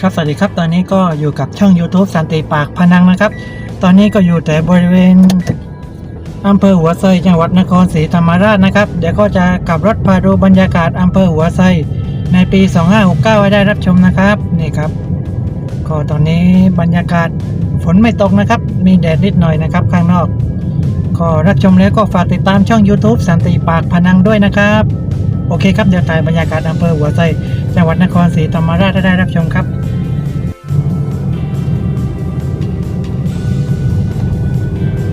ครับสวัสดีครับตอนนี้ก็อยู่กับช่อง YouTube สันติปากพนังนะครับ ตอนนี้ก็อยู่แต่บริเวณอำเภอหัวไซจังหวัดนครศรีธรรมราชนะครับ เดี๋ยวก็จะขับรถพาดูบรรยากาศอำเภอหัวไซในปี 2569ให้ได้รับชมนะครับนี่ครับ ก็ตอนนี้บรรยากาศฝนไม่ตกนะครับ มีแดดนิดหน่อยนะครับข้างนอก ก็รับชมแล้วก็ฝากติดตามช่อง YouTube สันติปากพนังด้วยนะครับ โอเคครับเดี๋ยวถ่ายบรรยากาศอำเภอหัวไซจังหวัดนครศรีธรรมราชให้ได้รับชมครับ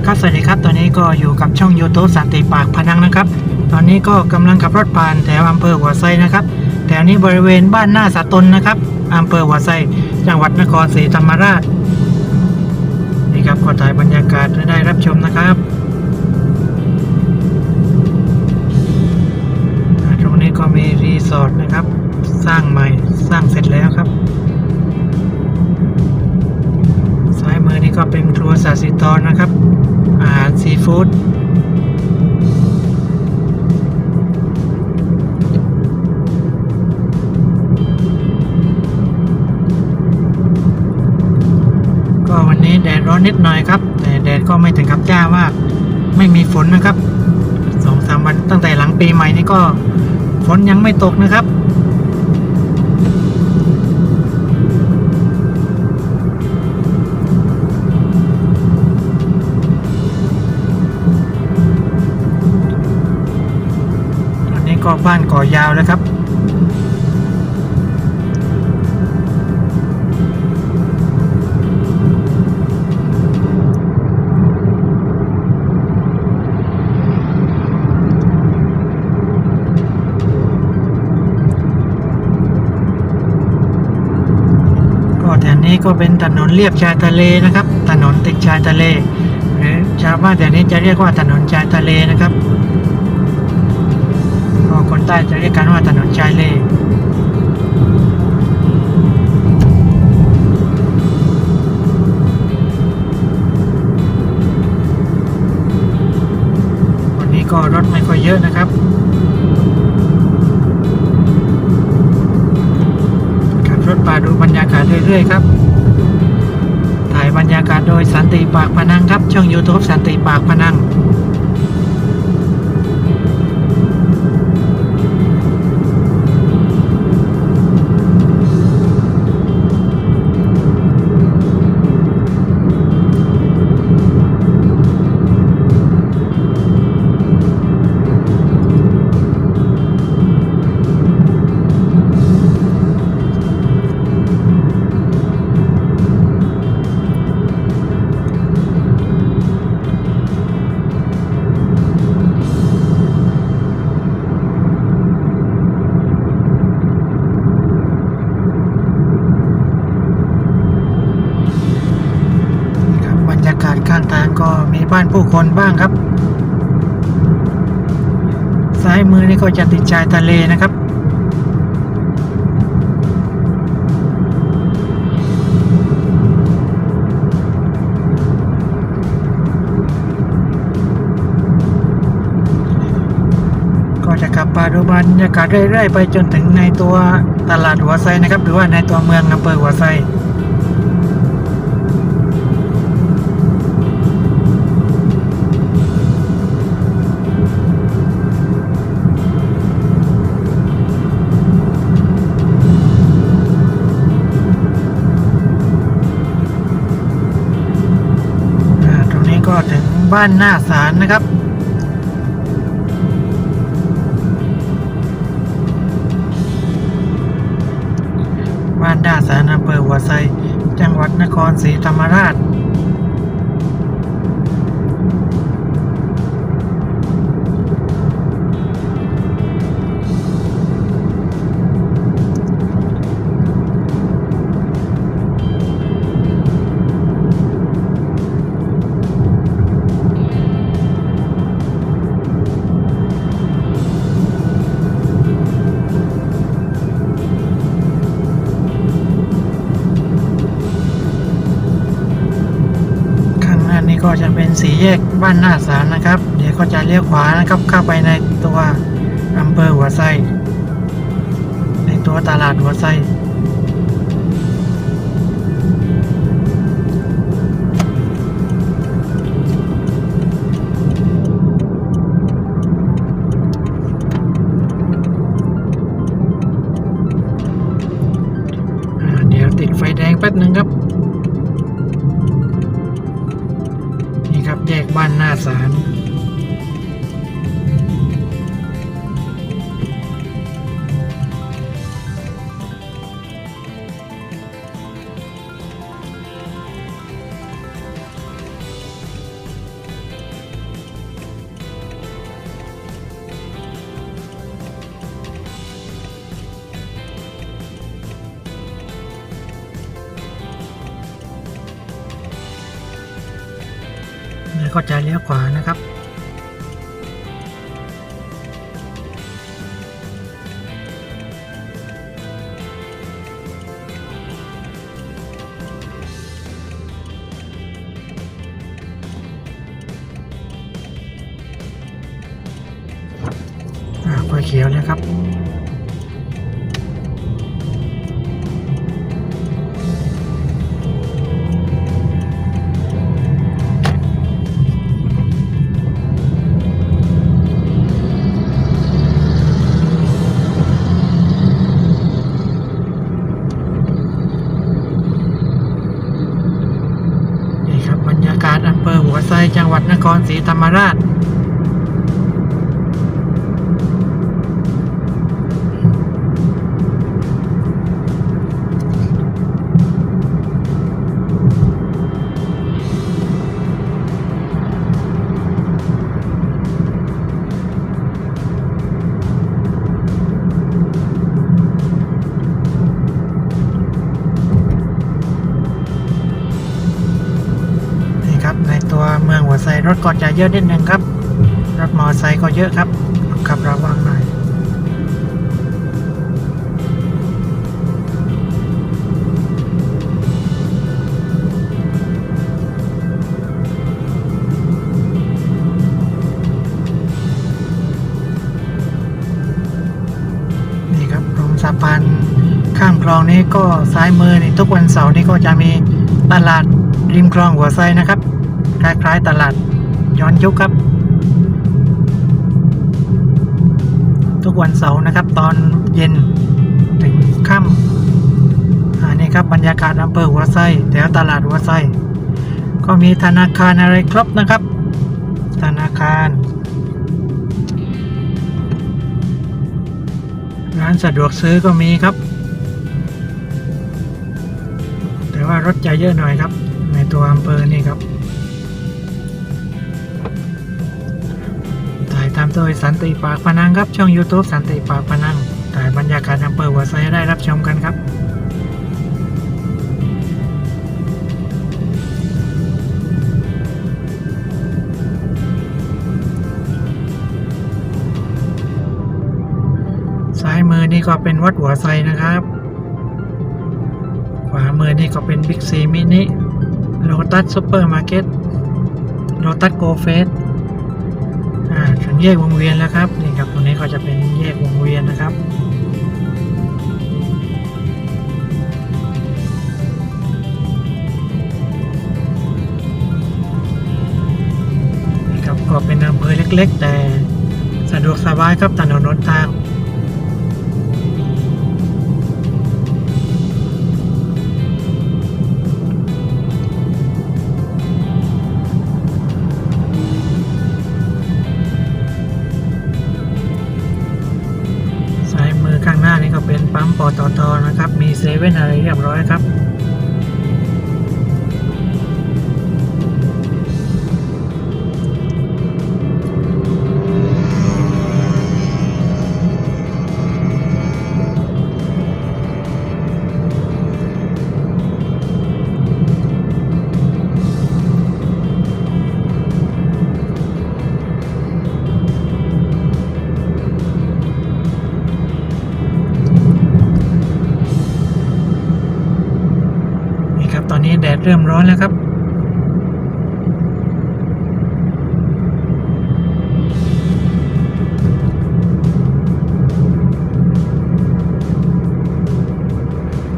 ครับสวัสดีครับ ตอนนี้ก็อยู่กับช่อง YouTube สันติปากพนังนะครับ ตอนนี้ก็กำลังขับรถผ่านแถวอำเภอหัวไซนะครับแถวนี้บริเวณบ้านหน้าสะตนนะครับอำเภอหัวไซจังหวัดนครศรีธรรมราชนี่ครับก็ถ่ายบรรยากาศให้ได้รับชมนะครับ สอร์ทนะครับ สร้างใหม่สร้างเสร็จแล้วครับซ้ายมือนี่ก็เป็นครัวสาสิตรนะครับ อาหารซีฟู้ดก็วันนี้แดดร้อนนิดหน่อยครับ แต่แดดก็ไม่ถึงกับจ้ามาก ไม่มีฝนนะครับสองสามวันตั้งแต่หลังปีใหม่นี่ก็ ฝนยังไม่ตกนะครับอันนี้ก็บ้านก่อยาวแล้วครับ นี้ก็เป็นถนนเลียบชายทะเลนะครับ ถนนติดชายทะเล หรือชาวบ้านแถวนี้จะเรียกว่าถนนชายทะเลนะครับก็คนใต้จะเรียกกันว่าถนนชายเลวันนี้ก็รถไม่ค่อยเยอะนะครับขับรถไปดูบรรยากาศเรื่อยๆครับ ติปากพนังครับ ช่อง YouTube สันติปากพนัง ก็มีบ้านผู้คนบ้างครับ ซ้ายมือนี่ก็จะติดชายทะเลนะครับ ก็จะขับไปดูบรรยากาศเรื่อยๆ ไปจนถึงในตัวตลาดหัวไซนะครับ หรือว่าในตัวเมืองอำเภอหัวไซ บ้านหน้าศาลนะครับ บ้านหน้าศาลอำเภอหัวไซจังหวัดนครศรีธรรมราช เป็นสี่แยกบ้านหน้าศาลนะครับ เดี๋ยวก็จะเลี้ยวขวานะครับเข้าไปในตัวอำเภอหัวไซในตัวตลาดหัวไซอ่าเดี๋ยวติดไฟแดงแป๊บหนึ่งครับ แยกบ้านหน้าศาล แล้วก็จะเลี้ยวขวานะครับอ่าไฟเขียวแล้วครับ ไซจังหวัดนครศรีธรรมราช รถก็จะเยอะนิดนึงครับ รถมอเตอร์ไซค์ก็เยอะครับขับระวังหน่อยนี่ครับตรงสะพานข้ามคลองนี้ก็ซ้ายมือนี่ทุกวันเสาร์นี่ก็จะมีตลาดริมคลองหัวไซนะครับ คล้ายๆตลาด ย้อนยุคครับ ทุกวันเสาร์นะครับ ตอนเย็นถึงค่ำอันนี้ครับบรรยากาศอำเภอหัวไซแถวตลาดหัวไซก็มีธนาคารอะไรครบนะครับ ธนาคารร้านสะดวกซื้อก็มีครับ แต่ว่ารถจะเยอะหน่อยครับ ในตัวอำเภอนี่ครับ โดยสันติปากพนังครับช่อง YouTube สันติปากพนังถ่ายบรรยากาศอำเภอหัวไซให้ได้รับชมกันครับซ้ายมือนี่ก็เป็นวัดหัวไซนะครับ ขวามือนี่ก็เป็นบิ๊กซีมินิโลตัสซูเปอร์มาร์เก็ตโลตัสโกเฟส แยกวงเวียนแล้วครับนี่ครับตรงนี้ก็จะเป็นแยกวงเวียนนะครับนี่ครับก็เป็นอำเภอเล็ก ๆ แต่สะดวกสบายครับถนนหนทาง ทนะครับ มีเซเว่นอะไรเรียบร้อยครับ เริ่มร้อนแล้วครับ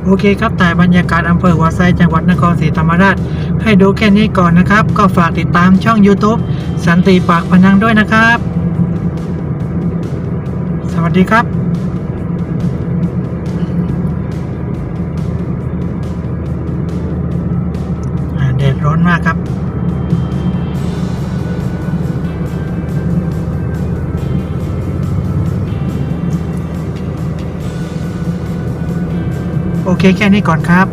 โอเคครับแต่บรรยากาศอำเภอหัวไซจังหวัดนครศรีธรรมราช ให้ดูแค่นี้ก่อนนะครับ ก็ฝากติดตามช่อง YouTube สันติปากพนังด้วยนะครับ สวัสดีครับ อเคแค่นี้ก่อนครับ